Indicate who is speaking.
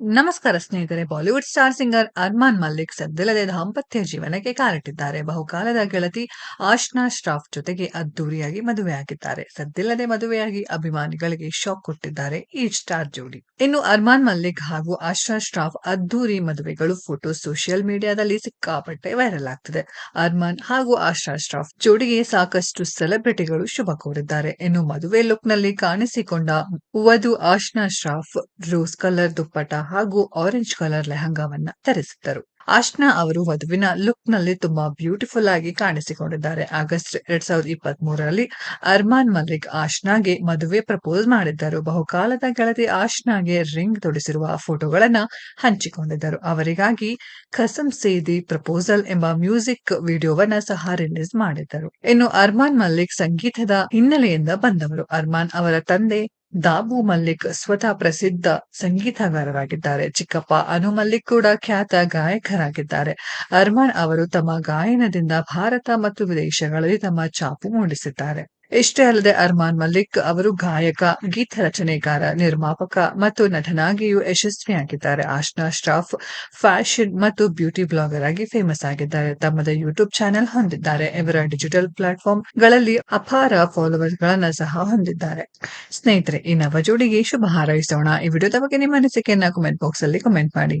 Speaker 1: ನಮಸ್ಕಾರ ಸ್ನೇಹಿತರೆ Bollywood star singer Armaan Malik ಸದ್ದಿಲ್ಲದೆ ದಾಂಪತ್ಯ ಜೀವನಕ್ಕೆ ಕಾಲಿಟ್ಟಿದ್ದಾರೆ. ಬಹುಕಾಲದ ಗೆಳತಿ ಆಶ್ನಾ ಶ್ರಾಫ್ ಜೊತೆಗೆ ಅದ್ದೂರಿಯಾಗಿ ಮದುವೆಯಾಗಿದ್ದಾರೆ. ಸದ್ದಿಲ್ಲದೆ ಮದುವೆಯಾಗಿ ಅಭಿಮಾನಿಗಳಿಗೆ ಶಾಕ್ ಕೊಟ್ಟಿದ್ದಾರೆ ಈ ಸ್ಟಾರ್ ಜೋಡಿ. ಇನ್ನು ಅರ್ಮಾನ್ ಮಲ್ಲಿಕ್ ಹಾಗೂ ಆಶ್ನಾ ಶ್ರಾಫ್ ಅದ್ದೂರಿ ಮದುವೆಗಳು ಫೋಟೋ ಸೋಷಿಯಲ್ ಮೀಡಿಯಾದಲ್ಲಿ ಸಿಕ್ಕಾಪಟ್ಟೆ ವೈರಲ್ ಆಗ್ತಿದೆ. ಅರ್ಮಾನ್ ಹಾಗೂ ಆಶ್ನಾ ಶ್ರಾಫ್ ಜೋಡಿಗೆ ಸಾಕಷ್ಟು ಸೆಲೆಬ್ರಿಟಿಗಳು ಶುಭ ಕೋರಿದ್ದಾರೆ. ಇನ್ನು ಮದುವೆ ಲುಕ್ನಲ್ಲಿ ಕಾಣಿಸಿಕೊಂಡ ವಧು ಆಶ್ನಾ ಶ್ರಾಫ್ ರೋಸ್ ಕಲರ್ ದುಪ್ಪಟ ಹಾಗೂ ಆರೆಂಜ್ ಕಲರ್ ಲೆಹಂಗಾವನ್ನ ಧರಿಸಿದ್ದರು. ಆಶ್ನಾ ಅವರು ವಧುವಿನ ಲುಕ್ನಲ್ಲಿ ತುಂಬಾ ಬ್ಯೂಟಿಫುಲ್ ಆಗಿ ಕಾಣಿಸಿಕೊಂಡಿದ್ದಾರೆ. ಆಗಸ್ಟ್ ಎರಡ್ ಸಾವಿರದ ಇಪ್ಪತ್ತ್ ಮೂರರಲ್ಲಿ ಅರ್ಮಾನ್ ಮಲ್ಲಿಕ್ ಆಶ್ನಾಗೆ ಮದುವೆ ಪ್ರಪೋಸ್ ಮಾಡಿದ್ದರು. ಬಹುಕಾಲದ ಗೆಳತಿ ಆಶ್ನಾಗೆ ರಿಂಗ್ ತೊಡಿಸಿರುವ ಫೋಟೋಗಳನ್ನ ಹಂಚಿಕೊಂಡಿದ್ದರು. ಅವರಿಗಾಗಿ ಕಸಂ ಸೇದಿ ಪ್ರಪೋಸಲ್ ಎಂಬ ಮ್ಯೂಸಿಕ್ ವಿಡಿಯೋವನ್ನ ಸಹ ರಿಲೀಸ್ ಮಾಡಿದ್ದರು. ಇನ್ನು ಅರ್ಮಾನ್ ಮಲ್ಲಿಕ್ ಸಂಗೀತದ ಹಿನ್ನೆಲೆಯಿಂದ ಬಂದವರು. ಅರ್ಮಾನ್ ಅವರ ತಂದೆ ದಾಬು ಮಲ್ಲಿಕ್ ಸ್ವತಃ ಪ್ರಸಿದ್ಧ ಸಂಗೀತಗಾರರಾಗಿದ್ದಾರೆ. ಚಿಕ್ಕಪ್ಪ ಅನು ಮಲ್ಲಿಕ್ ಕೂಡ ಖ್ಯಾತ ಗಾಯಕರಾಗಿದ್ದಾರೆ. ಅರ್ಮಾನ್ ಅವರು ತಮ್ಮ ಗಾಯನದಿಂದ ಭಾರತ ಮತ್ತು ವಿದೇಶಗಳಲ್ಲಿ ತಮ್ಮ ಛಾಪು ಮೂಡಿಸಿದ್ದಾರೆ. ಇಷ್ಟೇ ಅಲ್ಲದೆ ಅರ್ಮಾನ್ ಮಲ್ಲಿಕ್ ಅವರು ಗಾಯಕ ಗೀತ ರಚನೆಕಾರ ನಿರ್ಮಾಪಕ ಮತ್ತು ನಟನಾಗಿಯೂ ಯಶಸ್ವಿಯಾಗಿದ್ದಾರೆ. ಆಶ್ನಾ ಶ್ರಾಫ್ ಫ್ಯಾಷನ್ ಮತ್ತು ಬ್ಯೂಟಿ ಬ್ಲಾಗರ್ ಆಗಿ ಫೇಮಸ್ ಆಗಿದ್ದಾರೆ. ತಮ್ಮದ ಯೂಟ್ಯೂಬ್ ಚಾನೆಲ್ ಹೊಂದಿದ್ದಾರೆ. ಇವರ ಡಿಜಿಟಲ್ ಪ್ಲಾಟ್ಫಾರ್ಮ್ಗಳಲ್ಲಿ ಅಪಾರ ಫಾಲೋವರ್ಸ್ ಗಳನ್ನ ಸಹ ಹೊಂದಿದ್ದಾರೆ. ಸ್ನೇಹಿತರೆ ಈ ನವ ಜೋಡಿಗೆ ಶುಭ ಹಾರೈಸೋಣ. ಈ ವಿಡಿಯೋದ ಬಗ್ಗೆ ನಿಮ್ಮ ಅನಿಸಿಕೆಯನ್ನ ಕಮೆಂಟ್ ಬಾಕ್ಸ್ ಅಲ್ಲಿ ಕಮೆಂಟ್ ಮಾಡಿ.